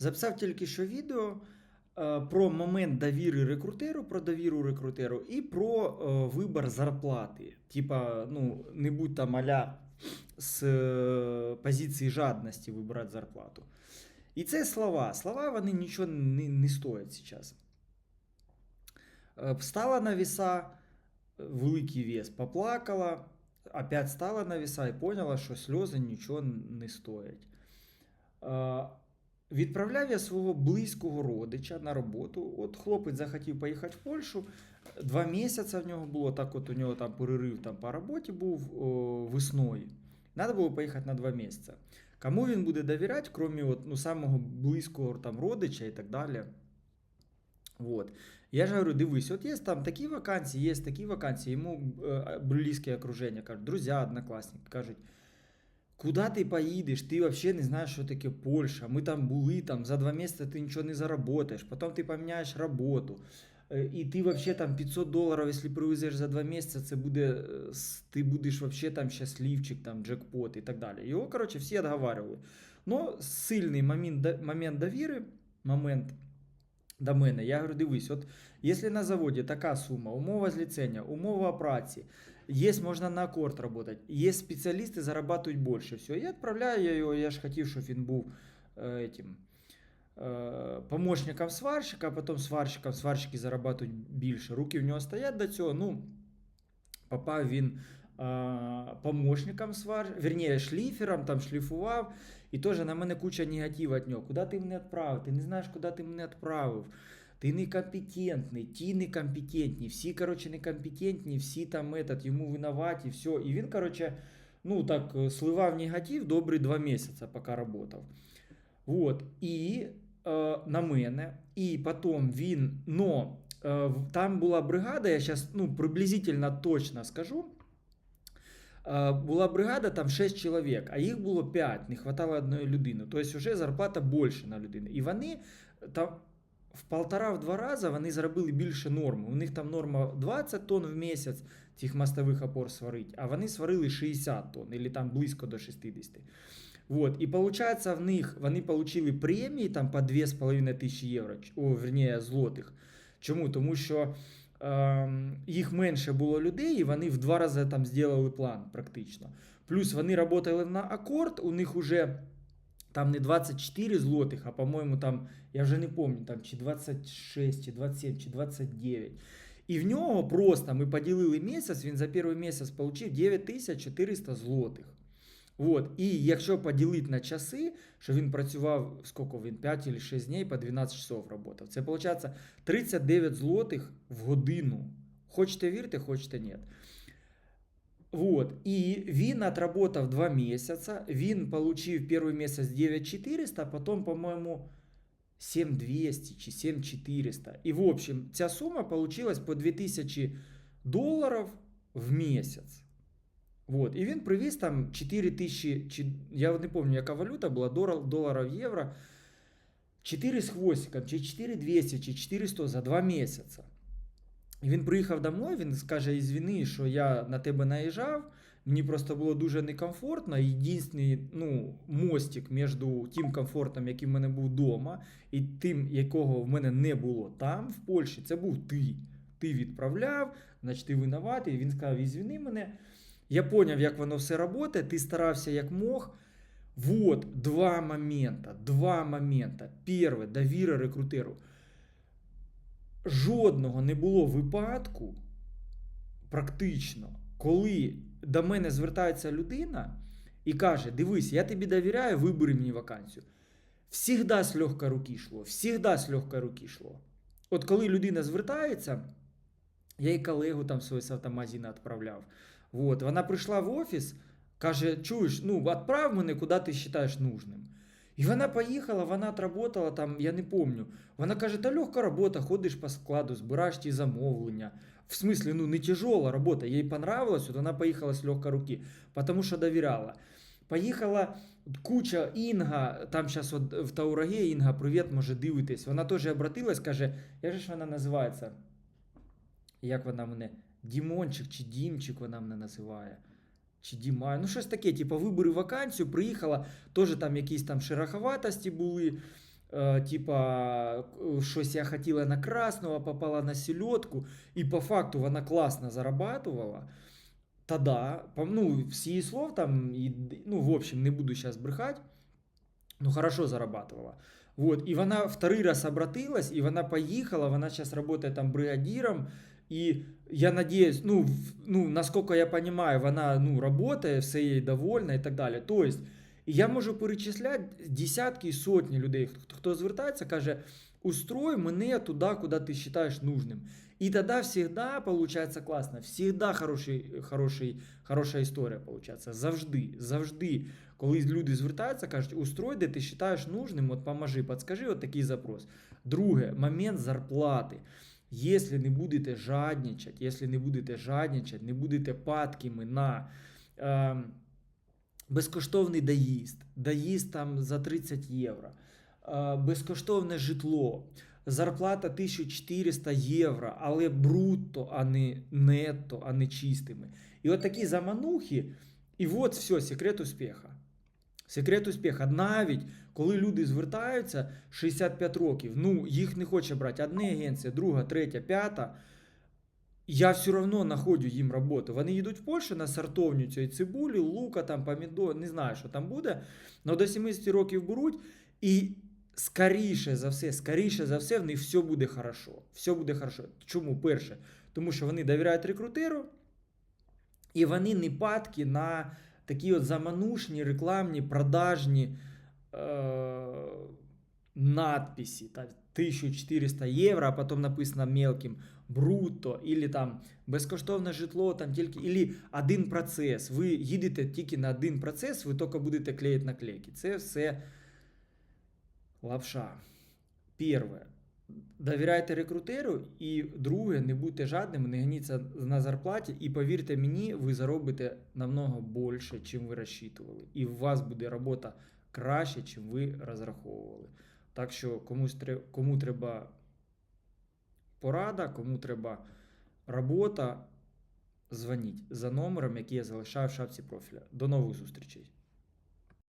Записав тільки що відео е, про момент довіри рекрутеру, про довіру рекрутеру і про е, вибір зарплати. Типа, ну, не будь там аля з е, позиції жадності вибирати зарплату. І це слова. Слова вони нічого не, не стоять зараз. Встала на веса, великий вес, поплакала, опять стала на веса і поняла, що сльози нічого не стоять. Відправляв я свого близького родича на роботу. От хлопець захотів поїхати в Польщу. Два місяці в нього було, так от у нього там перерив там по роботі був о, весною. Треба було поїхати на два місяці. Кому він буде довіряти, крім от, ну, самого близького там, родича і так далі. Вот. Я ж говорю, дивись, от є там такі вакансії, є такі вакансії. Йому е, близьке окруження кажуть, друзі, однокласники кажуть, куди ти поїдеш? Ти взагалі не знаєш, що таке Польща. Ми там були, там за два місяці ти нічого не заработаєш, потім ти поміняєш роботу. І ти вообще там 500 доларів, якщо привезеш за два місяці, це буде, е, ти будеш вообще там щасливчик, там джекпот і так далі. Його, коротше, всі відговарювали. Но сильний момент, момент довіри, момент до мене. Я говорю, дивись, от якщо на заводі така сума, умова зліцення, умова праці, є, можна на акорд працювати, є спеціалісти, зарабатують більше. Все, я відправляю його, я ж хотів, щоб він був е, этим, е, помощником сварщика, а потім сварщиком, сварщики зарабатують більше. Руки в нього стоять до цього. Ну, попав він е, помощником свар, верніше, шліфером, там шліфував, і теж на мене куча негативу від нього. Куди ти мене відправив? Ти не знаєш, куди ти мене відправив. Ти некомпетентний, ті некомпетентні, всі, некомпетентні, всі там этот, йому винуваті, все. І він, коротше, ну так, е, сливав негатив добрі два місяці, поки працював. Вот. І е, на мене, і потім він, но е, там була бригада, я зараз ну, приблизительно точно скажу. Була бригада, там 6 чоловік, а їх було 5, не хватало одної людини. Тобто вже зарплата більше на людину. І вони там в полтора-два рази вони заробили більше норми. У них там норма 20 тонн в місяць цих мостових опор сварить, а вони сварили 60 тонн, або там близько до 60. Вот. І виходить, в них вони отримали премії там по 2,5 тисячі євро, о, верніше, злотих. Чому? Тому що ем, їх менше було людей, і вони в два рази там зробили план практично. Плюс вони працювали на акорд, у них уже там не 24 злотих, а по-моєму, там, я вже не пам'ятаю, там чи 26, чи 27, чи 29. І в нього просто ми поділили місяць, він за перший місяць отримав 9400 злотих. Вот. І якщо поділити на часи, що він працював скільки він 5 чи 6 днів по 12 часов працював. Це виходить 39 злотих в годину. Хочете вірте, хочете ні. Вот. І він отработав 2 місяці, він отримав перший місяць 9400, а потім, по-моєму, 7200 чи 7400. І, в общем, ця сума получилась по 2000 доларів в місяць. Вот. І він привіз там 4 тисячі, чи, я не пам'ятаю, яка валюта була, долар- доларів, євро, 4 з хвостиком, чи 4200, чи 400 за 2 місяці. І він приїхав домой, він скаже, ізвини, що я на тебе наїжджав, мені просто було дуже некомфортно. І Єдиний ну, мостик між тим комфортом, який в мене був вдома, і тим, якого в мене не було там, в Польщі, це був ти. Ти відправляв, значить ти винуватий. Він сказав, ізвини мене. Я поняв, як воно все працює, ти старався як мог. Вот два момента. Два момента. Перше, довіра рекрутеру. Жодного не було випадку, практично, коли до мене звертається людина і каже: Дивись, я тобі довіряю, вибери мені вакансію. Всігда з легкої руки йшло, всігда з легкої руки йшло. От коли людина звертається, я і колегу там свого з автомагазина відправляв. Вот, вона прийшла в офіс, каже: чуєш, ну, відправ мене, куди ти вважаєш нужним. І вона поїхала, вона отработала там, я не помню. Вона каже, та легка робота, ходиш по складу, збираєш ті замовлення. В смислі, ну не тяжела робота, їй понравилось, от вона поїхала з легкої руки, тому що довіряла. Поїхала куча Інга, там зараз в Таураге Інга, привіт, може дивитись. Вона теж обратилась, каже, як же ж вона називається? Як вона мене? Дімончик чи Дімчик вона мене називає. Чи Дімай, ну щось таке, типу, вибори вакансію, приїхала, теж там якісь там шероховатості були. е, типа, к- щось я хотіла на красну, а попала на сільотку, і по факту вона класно зарабатувала, тоді, по- ну, з її слов там, і, д- ну, в общем, не буду зараз брехати, ну, хорошо зарабатывала. Вот, и вона второй раз обратилась, и вона поехала, вона сейчас работает там бригадиром, и я надеюсь, ну, в- ну, насколько я понимаю, вона, ну, работает, все ей довольна и так далі. То есть, і я можу перечисляти десятки і сотні людей, хто, хто звертається, каже, устрой мене туди, куди ти вважаєш нужним. І тоді всегда получается класно, всегда хороший, хороший, хороша історія получается. Завжди, завжди коли люди звертаються, кажуть, устрой, де ти вважаєш нужним, от поможи, подскажи, от такий запрос. Друге, момент зарплати. Якщо не будете жадничати, якщо не будете жадничати, не будете падкими на е, безкоштовний доїзд, доїзд там за 30 євро, е, безкоштовне житло, зарплата 1400 євро, але брутто, а не нетто, а не чистими. І от такі заманухи, і от все, секрет успіха. Секрет успіха. Навіть коли люди звертаються 65 років, ну їх не хоче брати одна агенція, друга, третя, п'ята. Я все одно знаходжу їм роботу. Вони їдуть в Польщу на сортовню цієї цибулі, лука, там, помідор, не знаю, що там буде. але до 70 років беруть, і скоріше за все, скоріше за все, в них все буде хорошо. Все буде хорошо. Чому? Перше, тому що вони довіряють рекрутеру, і вони не падки на такі от заманушні, рекламні, продажні е- надписи. Та 1400 євро, а потім написано мелким брутто, или там безкоштовне житло, там тільки, или один процес. Ви їдете тільки на один процес, ви тільки будете клеїти наклейки. Це все лапша. Перше. Довіряйте рекрутеру, і друге, не будьте жадними, не гніться на зарплаті, і повірте мені, ви заробите намного більше, чим ви розчитували. І у вас буде робота краще, чим ви розраховували. Так що комусь кому треба порада, кому треба робота, дзвоніть за номером, який я залишаю в шапці профіля. До нових зустрічей!